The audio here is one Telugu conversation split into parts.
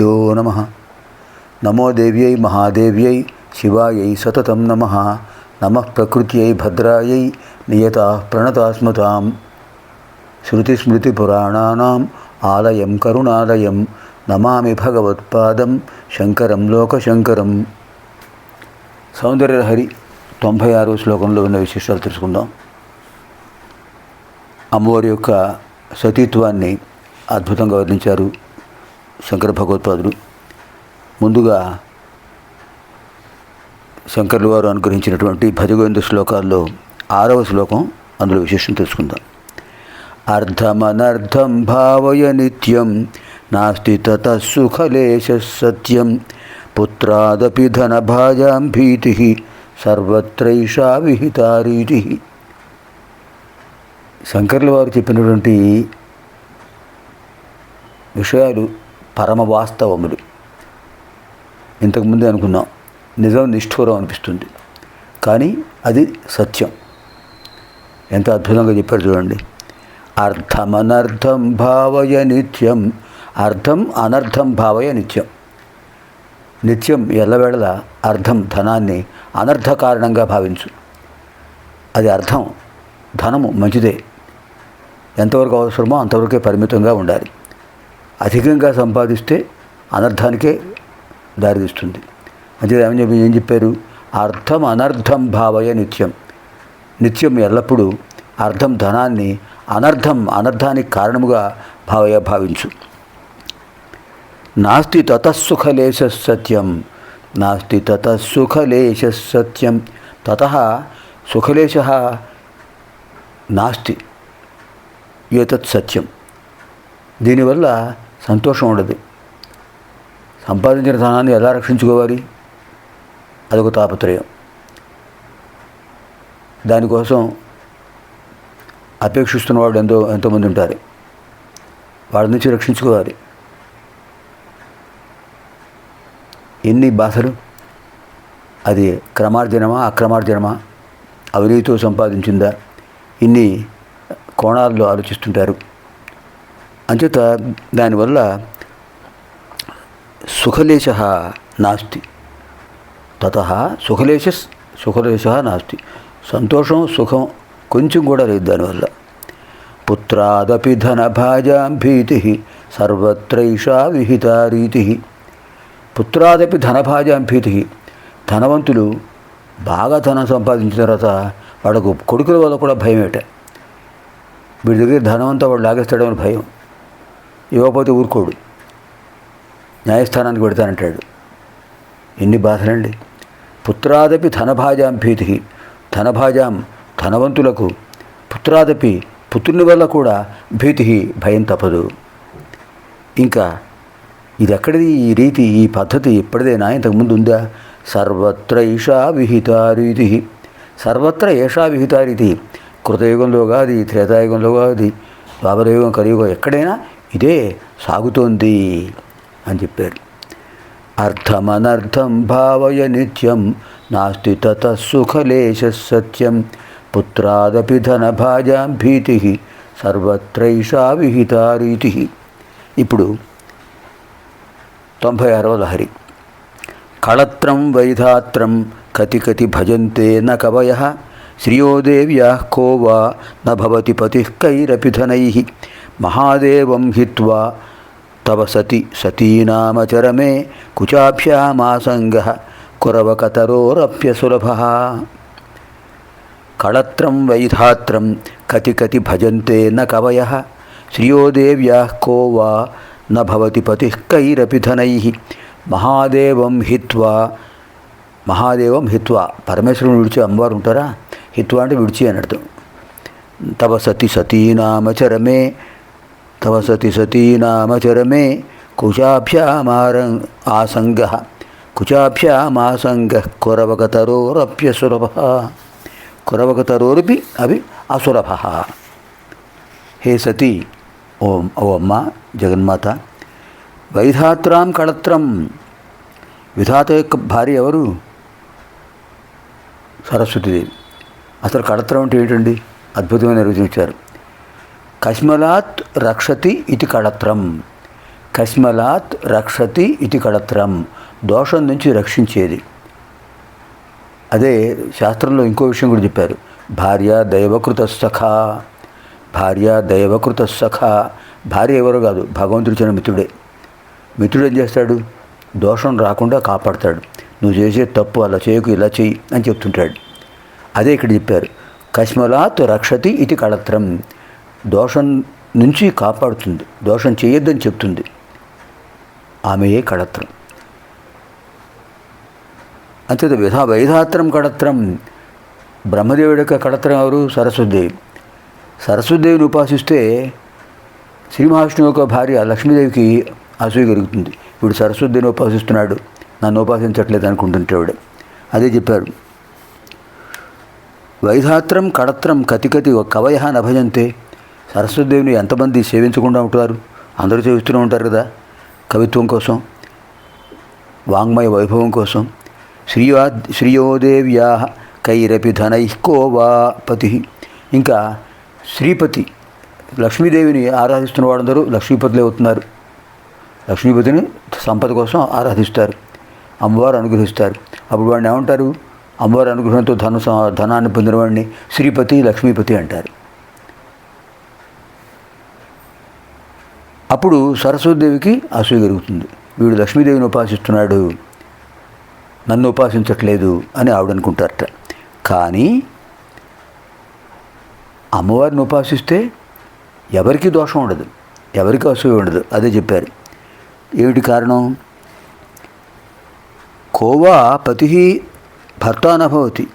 శ్రీగురుభ్యో నమ నమో దేవ్యై మహాదేవ్యై శివాయై సతతం నమ నమ ప్రకృత్యై భద్రాయై నియత ప్రణతాస్మతాం శృతిస్మృతిపురాణానాం ఆలయం కరుణాలయం నమామి భగవత్పాదం శంకరం లోకశంకరం సౌందర్యహరి తొంభై ఆరో శ్లోకంలో ఉన్న విశేషాలు తెలుసుకుందాం. అమ్మవారి యొక్క సతీత్వాన్ని అద్భుతంగా వర్ణించారు. శంకర భగవత్పాదులు. ముందుగా శంకర్లు వారు అనుగ్రహించినటువంటి భజగోవింద శ్లోకాల్లో ఆరవ శ్లోకం అందులో విశేషం తెలుసుకుందాం. అర్థమనర్థం భావయ నిత్యం నాస్తి తత సుఖలేశ సత్యం పుత్రాదపి ధనభాజాం భీతి సర్వత్రైషా విహితారీతి శంకర్ల వారు చెప్పినటువంటి విషయాలు పరమ వాస్తవములు. ఇంతకుముందే అనుకున్నాం నిజం నిష్ఠూరం అనిపిస్తుంది. కానీ అది సత్యం. ఎంత అద్భుతంగా చెప్పారు చూడండి. అర్థమనర్థం భావయ నిత్యం అర్థం అనర్థం భావయ నిత్యం. నిత్యం ఎల్లవేళల అర్థం ధనాన్ని అనర్థ కారణంగా భావించు. అది అర్థం ధనము మంచిదే. ఎంతవరకు అవసరమో అంతవరకే పరిమితంగా ఉండాలి. అధికంగా సంపాదిస్తే అనర్థానికే దారితీస్తుంది. అంటే ఏమని చెప్పి ఏం చెప్పారు? అర్థం అనర్థం భావయ నిత్యం. నిత్యం ఎల్లప్పుడూ అర్థం ధనాన్ని అనర్థం అనర్థానికి కారణముగా భావయ భావించు. నాస్తి తతసుఖలేశ సత్యం. నాస్తి తతసుఖలేశ సత్యం. తత సుఖలేశ నాస్తి. ఏతత్ సత్యం. దీనివల్ల సంతోషం ఉండదు. సంపాదించిన ధనాన్ని ఎలా రక్షించుకోవాలి? అదొక తాపత్రయం. దానికోసం అపేక్షిస్తున్న వాళ్ళు ఎంతో ఎంతోమంది ఉంటారు. వాళ్ళ నుంచి రక్షించుకోవాలి. ఎన్ని బాధలు అది క్రమార్జనమా అక్రమార్జనమా? అవినీతితో సంపాదించిందా? ఇన్ని కోణాల్లో ఆలోచిస్తుంటారు. అంచేత దానివల్ల సుఖలేశ నాస్తి. తత సుఖలేశ సుఖలేశ నాస్తి. సంతోషం సుఖం కొంచెం కూడా లేదు దానివల్ల. పుత్రాదపి ధనభాజాం భీతి సర్వత్రైషా విహితా రీతి. పుత్రాదపి ధనభాజాం భీతి. ధనవంతులు బాగా ధనం సంపాదించిన తర్వాత వాళ్ళకు కొడుకుల వల్ల కూడా భయం ఏట వీడి దగ్గర ధనవంతా వాడు లాగేస్తాడని భయం. ఇవ్వకపోతే ఊరుకోడు. న్యాయస్థానానికి పెడతానంటాడు ఎన్ని బాధలండి. పుత్రాదపి ధనభాజాం భీతి. ధనభాజాం ధనవంతులకు పుత్రాదపి పుత్రుని వల్ల కూడా భీతి భయం తప్పదు. ఇంకా ఇది ఎక్కడిది ఈ రీతి ఈ పద్ధతి ఎప్పటిదేనా ఇంతకుముందు ఉందా? సర్వత్ర ఈషా విహితారీతి. సర్వత్ర ఏషా విహితారీతి. కృతయుగంలో కాదు త్రేతాయుగంలో కాదు ద్వాపరయుగం కలియుగం ఎక్కడైనా ఇదే సాగుతోంది అని చెప్పారు. అర్థమనర్థం భావయ నిత్యం నాస్తి తత సుఖలేశ సత్యం పుత్రాదపి ధనభాజాం భీతి సర్వత్రైషా విహితారీతి ఇప్పుడు తొంభై ఆరవ లహరి. కళత్రం వైధాత్రం కతి కతి భజంతే న కవయ శ్రియోదేవ్యా కో వా నభవతి పతి కైరపి ధనై. మహాదేవం హిత్వా తవ సతి సతీనామచరమే కుచాభ్యామాసంగ కురవకతరోరప్యసులభ కళత్రం వైధాత్రం కతి కతి భజంతే న కవయ శ్రియోదేవ్యా కో వా నభవతి పతి కైరపి ధనై మహాదేవం హిత్వా మహాదేవం హిత్వా పరమేశ్వరుని విడిచి అమ్మవారు ఉంటారా? హిత్వా అంటే విడిచి అని అర్థం। తవ సతి సతీనామచరమే తవ సతి సతీనామచరమే కుచాభ్యామార ఆసంగ కుచాభ్యామాసంగ కురవకతరోరప్యసురభ కురవకతరోరపి అవి అసురభ హే సతీ ఓం ఓ అమ్మ జగన్మాత వైధాత్రాం కళత్రం విధాత యొక్క భార్య ఎవరు? సరస్వతిదేవి అసలు కళత్రం అంటే ఏంటండి? అద్భుతమైన నిర్వచించారు కశ్మలాత్ రక్షతి ఇది కళత్రం. కస్మలాత్ రక్షతి ఇది కడత్రం దోషం నుంచి రక్షించేది. అదే శాస్త్రంలో ఇంకో విషయం కూడా చెప్పారు. భార్య దైవకృత సఖ. భార్య దైవకృత సఖ. భార్య ఎవరో కాదు భగవంతుడు చిన్న మిత్రుడే. మిత్రుడు ఏం చేస్తాడు? దోషం రాకుండా కాపాడతాడు. నువ్వు చేసే తప్పు అలా చేయకు ఇలా చెయ్యి అని చెప్తుంటాడు. అదే ఇక్కడ చెప్పారు. కస్మలాత్ రక్షతి ఇది కళత్రం. దోషం నుంచి కాపాడుతుంది. దోషం చేయొద్దని చెప్తుంది. ఆమెయే కడత్రం? అంతేత విధా వైధాత్రం కడత్రం. బ్రహ్మదేవుడి యొక్క కడత్రం ఎవరు? సరస్వతిదేవి. సరస్వతిదేవిని ఉపాసిస్తే శ్రీ మహావిష్ణువు యొక్క భార్య లక్ష్మీదేవికి అసూయ కలుగుతుంది. ఇప్పుడు సరస్వతిని ఉపాసిస్తున్నాడు. నన్ను ఉపాసించట్లేదు అనుకుంటుంటాడు అదే చెప్పారు. వైధాత్రం కడత్రం కతికతి కవయ నభజంతే. సరస్వతిదేవిని ఎంతమంది సేవించకుండా ఉంటారు? అందరూ సేవిస్తూనే ఉంటారు కదా? కవిత్వం కోసం వాంగ్మయ వైభవం కోసం. శ్రీయా శ్రీయోదేవ్యా కైరపి ధనైకోవా పతి. ఇంకా శ్రీపతి లక్ష్మీదేవిని ఆరాధిస్తున్న వాళ్ళందరూ లక్ష్మీపతులే అవుతున్నారు. లక్ష్మీపతిని సంపద కోసం ఆరాధిస్తారు. అమ్మవారు అనుగ్రహిస్తారు. అప్పుడు వాడిని ఏమంటారు? అమ్మవారి అనుగ్రహంతో ధన స- ధనాన్ని పొందిన వాడిని శ్రీపతి లక్ష్మీపతి అంటారు. అప్పుడు సరస్వతిదేవికి అసూయ కలుగుతుంది. వీడు లక్ష్మీదేవిని ఉపాసిస్తున్నాడు. నన్ను ఉపాసించట్లేదు అని ఆవిడ అనుకుంటారట కానీ అమ్మవారిని ఉపాసిస్తే ఎవరికి దోషం ఉండదు. ఎవరికి అసూయ ఉండదు. అదే చెప్పారు. ఏమిటి కారణం? కోవా పతి భర్త నభవతి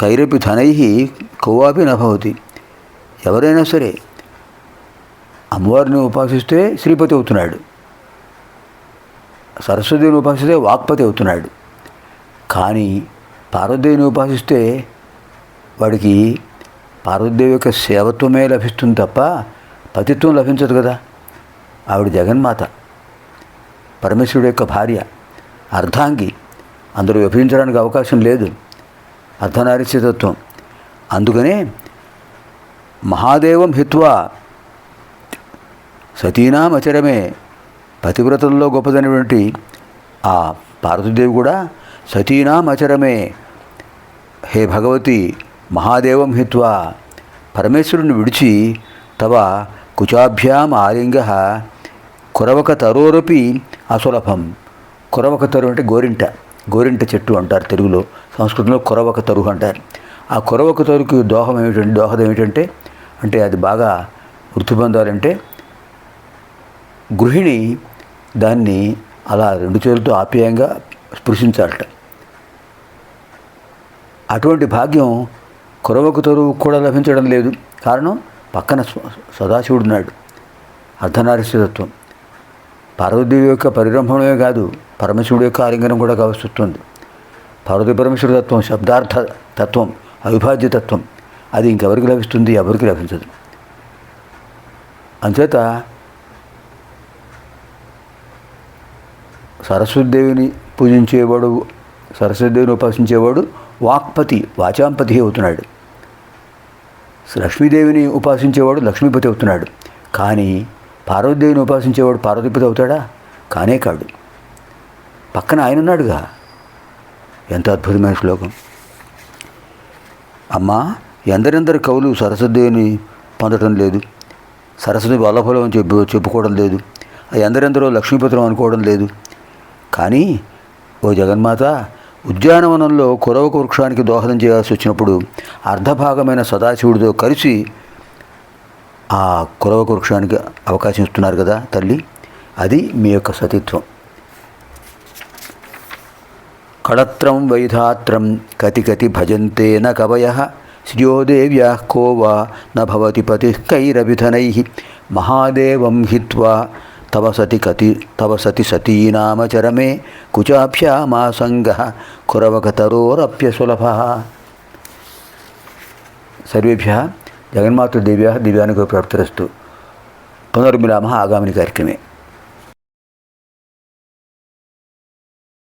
కైరపి ధనై కోవాపి నభవతి ఎవరైనా సరే అమ్మవారిని ఉపాసిస్తే శ్రీపతి అవుతున్నాడు. సరస్వతిని ఉపాసిస్తే వాక్పతి అవుతున్నాడు. కానీ పార్వదేవిని ఉపాసిస్తే వాడికి పార్వదేవి యొక్క సేవత్వమే లభిస్తుంది తప్ప పతిత్వం లభించదు కదా. ఆవిడ జగన్మాత. పరమేశ్వరుడు యొక్క భార్య అర్ధాంగి. అందరూ విభజించడానికి అవకాశం లేదు. అర్ధనారీశ్వతత్వం అందుకనే మహాదేవం హిత్వా. సతీనామచరమే పతివ్రతల్లో గొప్పదైనటువంటి ఆ పార్వతీదేవి కూడా సతీనామచరమే హే భగవతి మహాదేవం హిత్వా. పరమేశ్వరుని విడిచి తవ కుచాభ్యాం ఆలింగ. కురవక తరోరపి అసులభం. కురవక తరు అంటే గోరింట. గోరింట చెట్టు అంటారు తెలుగులో సంస్కృతంలో కురవక తరువు అంటారు. ఆ కురవక తరుకు దోహం ఏమిటంటే దోహదం ఏమిటంటే అంటే అది బాగా వృత్తి పొందాలంటే గృహిణి దాన్ని అలా రెండు చేతులతో ఆప్యాయంగా స్పృశించాలట. అటువంటి భాగ్యం కురవకు తరువు కూడా లభించడం లేదు. కారణం పక్కన స్వ- సదాశివుడు ఉన్నాడు అర్ధనారీశ్వరత్వం. పార్వతీదేవి యొక్క పరిరంభమే కాదు పరమశివుడి యొక్క ఆలింగనం కూడా కావస్తుంది పార్వతీ పరమేశ్వరతత్వం శబ్దార్థ తత్వం అవిభాజ్య తత్వం. అది ఇంకెవరికి లభిస్తుంది? ఎవరికి లభించదు. అంచేత సరస్వతిదేవిని పూజించేవాడు సరస్వతిదేవిని ఉపాసించేవాడు వాక్పతి వాచాంపతి అవుతున్నాడు. లక్ష్మీదేవిని ఉపాసించేవాడు లక్ష్మీపతి అవుతున్నాడు. కానీ పార్వతీదేవిని ఉపాసించేవాడు పార్వతీపతి అవుతాడా? కానే కాడు. పక్కన ఆయన ఉన్నాడుగా. ఎంత అద్భుతమైన శ్లోకం. అమ్మా ఎందరెందరు కవులు సరస్వతిదేవిని పొందటం లేదు. సరస్వతి వల్లభలం చెప్పు చెప్పుకోవడం లేదు. ఎందరెందరో లక్ష్మీపత్రం అనుకోవడం లేదు. కానీ ఓ జగన్మాత ఉద్యానవనంలో కురవక వృక్షానికి దోహదం చేయాల్సి వచ్చినప్పుడు అర్ధభాగమైన సదాశివుడితో కలిసి ఆ కురవక వృక్షానికి అవకాశం ఇస్తున్నారు కదా తల్లి? అది మీ యొక్క సతీత్వం. కళత్రం వైధాత్రం కతి కతి భజంతేన కవయ శ్రియోదేవ్యా కో వా న భవతి పతి కైరభిధనై మహాదేవం హిత్వా తవ సతి కతి తవ సతి సతీనామచరమే కుచాభ్యామాసంగ కురవకతరోరప్యసులభ సర్వేభ్య జగన్మాతృదేవ్య దివ్యానికి ప్రాప్తిరస్తు పునర్మిలామ ఆగామిని కార్యక్రమే